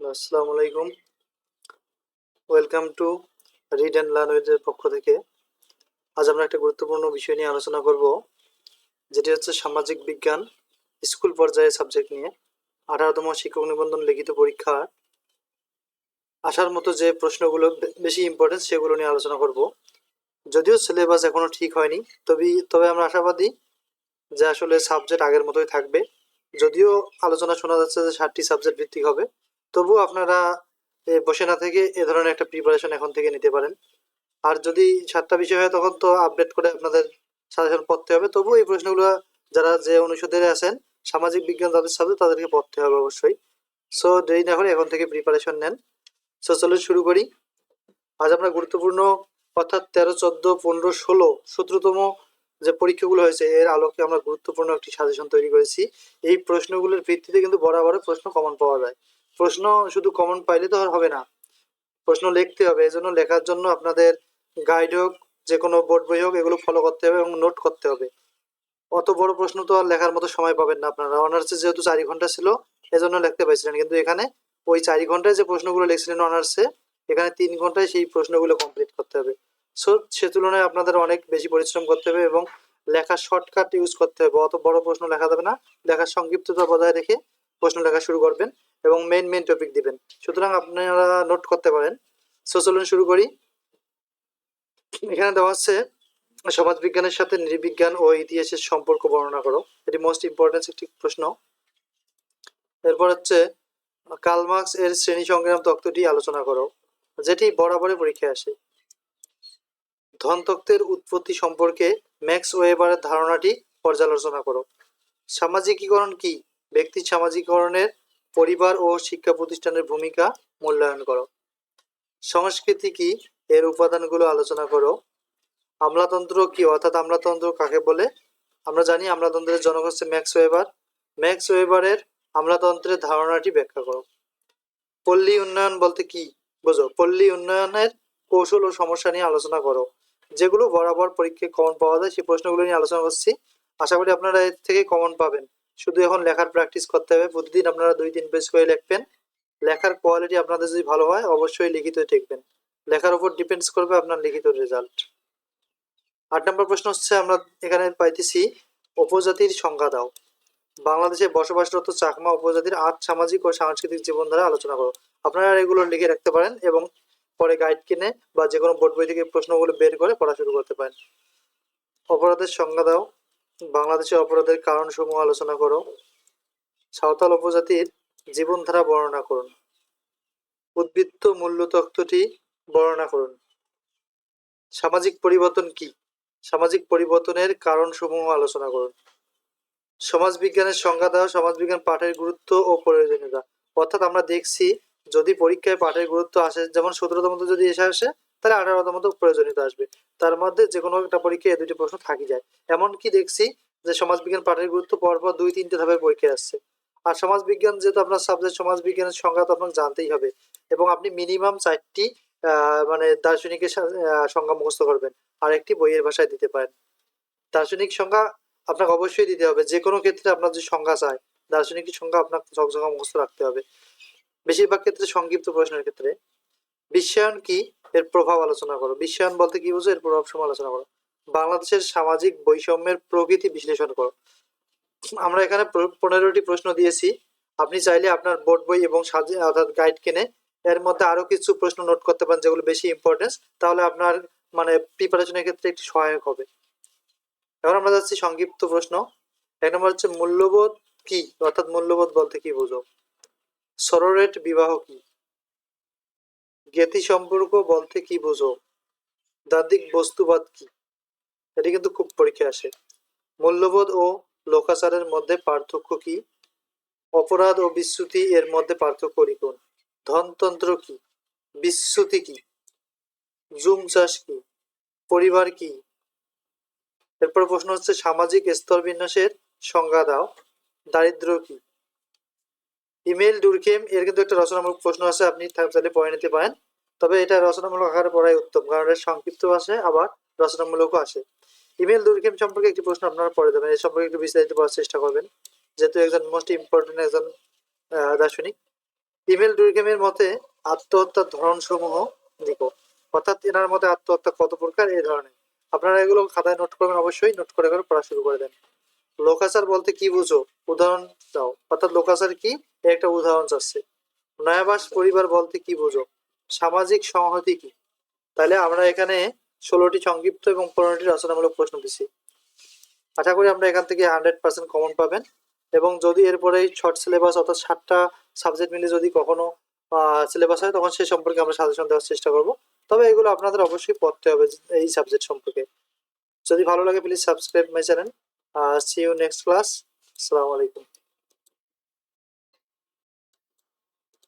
আসসালামু আলাইকুম। Welcome to read and learn উইথের পক্ষ থেকে। আজ আমরা একটা গুরুত্বপূর্ণ বিষয় নিয়ে আলোচনা করব, যেটি হচ্ছে সামাজিক বিজ্ঞান, স্কুল পর্যায়ে সাবজেক্ট নিয়ে। আঠারোতম শিক্ষক নিবন্ধন লিখিত পরীক্ষার আসার মতো যে প্রশ্নগুলো বেশি ইম্পর্টেন্স সেগুলো নিয়ে আলোচনা করব। যদিও সিলেবাস এখনও ঠিক হয়নি, তবে তবে আমরা আশাবাদী যে আসলে সাবজেক্ট আগের মতোই থাকবে। যদিও আলোচনা শোনা যাচ্ছে যে ষাটটি সাবজেক্ট ভিত্তিক হবে। তবুও আপনারা বসে না থেকে এ ধরনের একটা প্রিপারেশন এখন থেকে নিতে পারেন। আর যদি সাতটা বিষয় হয়, তখন তো আপডেট করে আপনাদের সাজেশন পড়তে হবে। তবুও এই প্রশ্নগুলো যারা যে অনুষদের আছেন, সামাজিক বিজ্ঞান যাদের সাবজেক্ট তাদেরকে পড়তে হবে অবশ্যই। সো দেরি না করে এখন থেকে প্রিপারেশন নেন। সো চলুন শুরু করি। আজ আমরা গুরুত্বপূর্ণ, অর্থাৎ তেরো, চোদ্দ, পনেরো, ষোলো, সতেরোতম যে পরীক্ষাগুলো হয়েছে, এর আলোকে আমরা গুরুত্বপূর্ণ একটি সাজেশন তৈরি করেছি। এই প্রশ্নগুলোর ভিত্তিতে কিন্তু বরাবর প্রশ্ন কমন পাওয়া যায়। প্রশ্ন শুধু কমন পাইলে তো আর হবে না। প্রশ্ন লিখতে হবে, এই জন্য লেখার জন্য আপনাদের গাইড হোক, যে কোনো বোর্ড বই হোক, এগুলো ফলো করতে হবে এবং নোট করতে হবে। অত বড় প্রশ্ন তো আর লেখার মতো সময় পাবেন না আপনারা। অনার্সে যেহেতু চারি ঘণ্টা ছিল, এজন্য লিখতে পারছিলেন, কিন্তু এখানে ওই চারি ঘন্টায় যে প্রশ্নগুলো লিখছিলেন অনার্সে, এখানে তিন ঘন্টায় সেই প্রশ্নগুলো কমপ্লিট করতে হবে। সো, সে তুলনায় আপনাদের অনেক বেশি পরিশ্রম করতে হবে এবং লেখার শর্টকাট ইউজ করতে হবে। অত বড় প্রশ্ন লেখা যাবে না। লেখার সংক্ষিপ্ততা বজায় রেখে প্রশ্ন লেখা শুরু করবেন। এবং মেন মেন টপিক দিবেন। সুতরাং আপনারা নোট করতে পারেন। সো চলুন শুরু করি। এখানে দেওয়া আছে সমাজ বিজ্ঞানের সাথে নৃবিজ্ঞান ও ইতিহাসের সম্পর্ক বর্ণনা করো। এটি মোস্ট ইম্পর্টেন্ট একটি প্রশ্ন। এরপর হচ্ছে, কার্ল মার্কস এর শ্রেণি সংগ্রাম তত্ত্বটি আলোচনা করো, যেটি বরাবরই পরীক্ষায় আসে। ধনতত্ত্বের উৎপত্তি সম্পর্কে ম্যাক্স ওয়েবারের ধারণাটি পর্যালোচনা করো। সামাজিকীকরণ কি? ব্যক্তির সামাজিকরণের পরিবার ও শিক্ষা প্রতিষ্ঠানের ভূমিকা মূল্যায়ন করো। সংস্কৃতি কি? এর উপাদানগুলো আলোচনা করো। আমলাতন্ত্র কি? অর্থাৎ আমলাতন্ত্র কাকে বলে? আমরা জানি আমলাতন্ত্রের জনক হচ্ছে ম্যাক্স ওয়েবার। ম্যাক্স ওয়েবারের আমলাতন্ত্রের ধারণাটি ব্যাখ্যা করো। পল্লী উন্নয়ন বলতে কি? বোঝো। পল্লী উন্নয়নের কৌশল ও সমস্যা নিয়ে আলোচনা করো। যেগুলো বরাবর পরীক্ষায় কমন পাওয়া যায়, সেই প্রশ্নগুলো নিয়ে আলোচনা করছি। আশা করি আপনারা এর থেকে কমন পাবেন। শুধু এখন লেখার প্র্যাকটিস করতে হবে। প্রতিদিন আপনারা দুই, তিন পেজ করে লিখবেন। লেখার কোয়ালিটি আপনাদের যদি ভালো হয়, অবশ্যই লিখিত লিখবেন লেখার উপর ডিপেন্ডস করবে আপনার লিখিত রেজাল্ট আট নম্বর প্রশ্ন হচ্ছে, আমরা এখানে পাইতেছি, উপজাতির সংজ্ঞা দাও। বাংলাদেশে বসবাসরত চাকমা উপজাতির আট সামাজিক ও সাংস্কৃতিক জীবনধারা আলোচনা করো। আপনারা এগুলো লিখে রাখতে পারেন এবং পরে গাইড কিনে বা যে কোনো বোর্ড বই থেকে প্রশ্নগুলো বের করে পড়া শুরু করতে পারেন। অপরাধের সংজ্ঞা দাও। বাংলাদেশে অপরাধের কারণসমূহ আলোচনা করো। সাঁওতাল উপজাতির জীবনধারা বর্ণনা করুন। উদ্বৃত্ত মূল্য তত্ত্বটি বর্ণনা করুন। সামাজিক পরিবর্তন কি? সামাজিক পরিবর্তনের কারণসমূহ আলোচনা করুন। সমাজ বিজ্ঞানের সংজ্ঞা দেওয়া সমাজ বিজ্ঞান পাঠের গুরুত্ব ও প্রয়োজনীয়তা। অর্থাৎ আমরা দেখছি, যদি পরীক্ষায় পাঠের গুরুত্ব আসে, যেমন সতেরোতম যদি এসে আসে তাহলে আঠারোতম মতো প্রয়োজনীয়তা আসবে। তার মধ্যে যে কোনো একটা পরীক্ষায় এই দুটি প্রশ্ন থাকি যায়। এমনকি দেখছি যে সমাজবিজ্ঞান পাঠের গুরুত্ব পরপর দুই, তিনটে ধাপে পরীক্ষায় আসছে। আর সমাজ বিজ্ঞান যেহেতু আপনার সাবজেক্ট সমাজবিজ্ঞানের সংজ্ঞা তো আপনাকে জানতেই হবে। এবং আপনি মিনিমাম চারটি মানে দার্শনিকের সংজ্ঞা মুখস্থ করবেন। আর একটি বইয়ের ভাষায় দিতে পারেন। দার্শনিক সংজ্ঞা আপনাকে অবশ্যই দিতে হবে। যে কোনো ক্ষেত্রে আপনার যে সংজ্ঞা চায় দার্শনিক সংজ্ঞা আপনার ঝকঝকা মুখস্থ রাখতে হবে। বেশিরভাগ ক্ষেত্রে সংক্ষিপ্ত প্রশ্নের ক্ষেত্রে। বিশ্বায়ন কি? এর প্রভাব আলোচনা করো। বিশ্বায়ন বলতে কি বুঝো? এর প্রভাব সময় আলোচনা করো। বাংলাদেশের সামাজিক বৈষম্যের প্রকৃতি বিশ্লেষণ করো। আমরা এখানে পনেরোটি প্রশ্ন দিয়েছি। আপনি চাইলে আপনার বোর্ড বই এবং সাজে- অর্থাৎ গাইড কিনে এর মধ্যে আরও কিছু প্রশ্ন নোট করতে পারেন যেগুলো বেশি ইম্পর্টেন্স তাহলে আপনার মানে প্রিপারেশনের ক্ষেত্রে একটি সহায়ক হবে। এখন আমরা যাচ্ছি সংক্ষিপ্ত প্রশ্ন। এক নম্বর হচ্ছে মূল্যবোধ কি? অর্থাৎ মূল্যবোধ বলতে কি বুঝো? সরোরেট বিবাহ কি? জ্ঞাতি সম্পর্ক বলতে কি বোঝো? দাদিক বস্তুবাদ কি? এটি কিন্তু খুব পরীক্ষা আসে। মূল্যবোধ ও লোকাচারের মধ্যে পার্থক্য কি? অপরাধ ও বিশ্রুতি এর মধ্যে পার্থক্য লিখুন ধনতন্ত্র কি? বিশ্রুতি কি? জুম চাষ কি? পরিবার কি? এরপর প্রশ্ন হচ্ছে, সামাজিক স্তর বিন্যাসের সংজ্ঞা দাও। দারিদ্র কি? ইমেল দুর্গেম এর কিন্তু একটা রচনামূলক প্রশ্ন আছে, আপনি চাইলে পড়ে নিতে পারেন। তবে এটা রচনামূলক আকারে পড়াই উত্তম, কারণ এর সংক্ষিপ্ত আসে আবার রচনামূলকও আসে ইমেল দুর্গেম সম্পর্কে একটি প্রশ্ন আপনারা পড়ে দেবেন এই সম্পর্কে একটু বিস্তারিত পড়ার চেষ্টা করবেন। যেহেতু একজন মোস্ট ইম্পর্টেন্ট একজন দার্শনিক। ইমেল ডুরগেমের মতে আত্মহত্যার ধরন সমূহ লিখো অর্থাৎ এনার মতে আত্মহত্যা কত প্রকার এই ধরনের। আপনারা এগুলো খাতায় নোট করবেন, অবশ্যই নোট করে করে পড়া শুরু করে দেন। লোকাচার বলতে কি বুঝো? উদাহরণ দাও। অর্থাৎ লোকাচার কি? এর একটা উদাহরণ চাচ্ছে। নয়াবাস পরিবার বলতে কি বুঝো? সামাজিক সংহতি কি? তাহলে আমরা এখানে ষোলোটি সংক্ষিপ্ত এবং পনেরোটি রচনামূলক প্রশ্ন দিছি। আশা করি আমরা এখান থেকে হান্ড্রেড পার্সেন্ট কমন পাবেন এবং যদি এরপরে শর্ট সিলেবাস অর্থাৎ সাতটা সাবজেক্ট মিলে যদি কখনো সিলেবাস হয়, তখন সে সম্পর্কে আমরা সাজেশন দেওয়ার চেষ্টা করব। তবে এগুলো আপনাদের অবশ্যই পড়তে হবে এই সাবজেক্ট সম্পর্কে। যদি ভালো লাগে please subscribe my channel see you next class আসসালামু আলাইকুম।